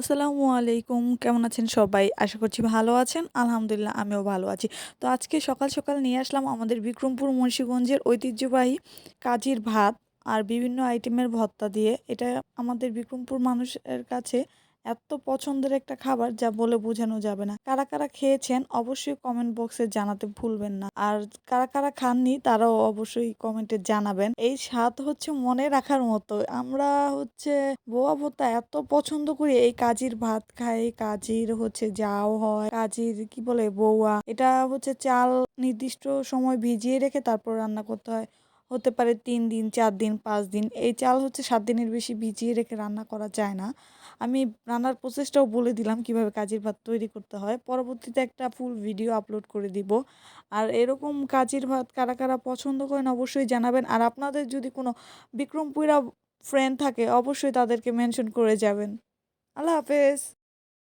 আসসালামু আলাইকুম। কেমন আছেন সবাই? আশা করছি ভালো আছেন। আলহামদুলিল্লাহ, আমিও ভালো আছি। তো আজকে সকাল সকাল নিয়ে আসলাম আমাদের বিক্রমপুর মুন্সীগঞ্জের ঐতিহ্যবাহী কাজীর ভাত আর বিভিন্ন আইটেমের ভত্তা দিয়ে। এটা আমাদের বিক্রমপুর মানুষের কাছে এত পছন্দের একটা খাবার যা বলে বোঝানো যাবে না। কারা কারা খেয়েছেন অবশ্যই কমেন্ট বক্সে জানাতে ভুলবেন না। আর কারা কারা খাননি তারাও অবশ্যই কমেন্টে জানাবেন। এই স্বাদ হচ্ছে মনে রাখার মতো। আমরা হচ্ছে বোয়া ভোতা এত পছন্দ করি, এই কাজির ভাত খাই, কাজির হচ্ছে যাও হয়, কাজির কি বলে বৌয়া, এটা হচ্ছে চাল নির্দিষ্ট সময় ভিজিয়ে রেখে তারপর রান্না করতে হয়। হতে পারে তিন দিন, চার দিন, পাঁচ দিন। এই চাল হচ্ছে সাত দিনের বেশি ভিজিয়ে রেখে রান্না করা যায় না। আমি রান্নার প্রসেসটাও বলে দিলাম কীভাবে কাজির ভাত তৈরি করতে হয়। পরবর্তীতে একটা ফুল ভিডিও আপলোড করে দিব। আর এরকম কাজির ভাত কারা কারা পছন্দ করেন অবশ্যই জানাবেন। আর আপনাদের যদি কোনো বিক্রমপুরা ফ্রেন্ড থাকে, অবশ্যই তাদেরকে মেনশন করে যাবেন। আল্লাহ হাফেজ।